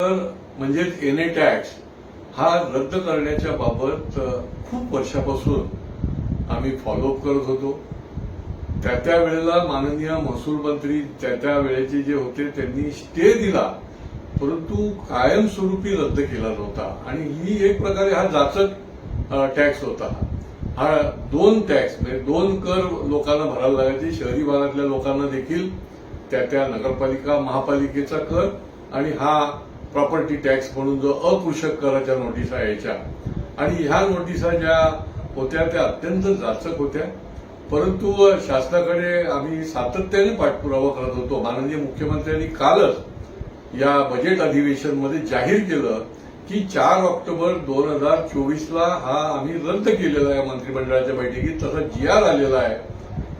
तर म्हणजेच N A tax हा रद्द करण्याच्या बाबत खूप वर्षापासून आम्ही फॉलोअप करत होतो. त्या त्या वेळेला माननीय महसूल मंत्री त्या त्या वेळेचे जे होते त्यांनी स्टे दिला परंतु कायमस्वरूपी रद्द केला नव्हता. आणि ही एक प्रकारे हा जाचक टॅक्स होता. हा दोन टॅक्स म्हणजे दोन कर लोकांना भरायला लागायचे. शहरी भागातल्या लोकांना देखील त्या त्या नगरपालिका महापालिकेचा कर आणि हा प्रॉपर्टी टॅक्स म्हणून जो अकृषक कराच्या नोटिसा यायच्या. आणि ह्या नोटिसा ज्या होत्या त्या अत्यंत जाचक होत्या. परंतु शासनाकडे आम्ही सातत्याने पाठपुरावा करत होतो. माननीय मुख्यमंत्र्यांनी कालच या बजेट अधिवेशनमध्ये जाहीर केलं की चार ऑक्टोबर दोन हजार चोवीसला हा आम्ही रद्द केलेला आहे मंत्रिमंडळाच्या बैठकीत. तसा जी आर आलेला आहे.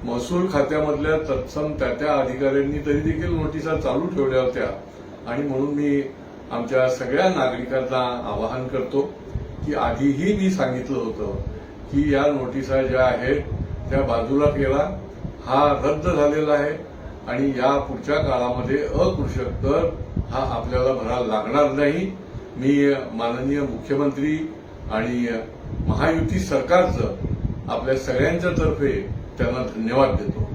महसूल खात्यामधल्या तत्सम त्या त्या अधिकाऱ्यांनी तरी देखील नोटिसा चालू ठेवल्या होत्या. आणि म्हणून मी आमच्या सगळ्या नागरिकांना आवाहन करतो की आधीही मी सांगितलं होतं की या नोटिसा ज्या आहेत त्या बाजूला केला हा रद्द झालेला आहे आणि या पुढच्या काळामध्ये अकृषक कर हा आपल्याला भरायला लागणार नाही. मी माननीय मुख्यमंत्री आणि महायुती सरकारचं आपल्या सगळ्यांच्या तर्फे त्यांना धन्यवाद देतो.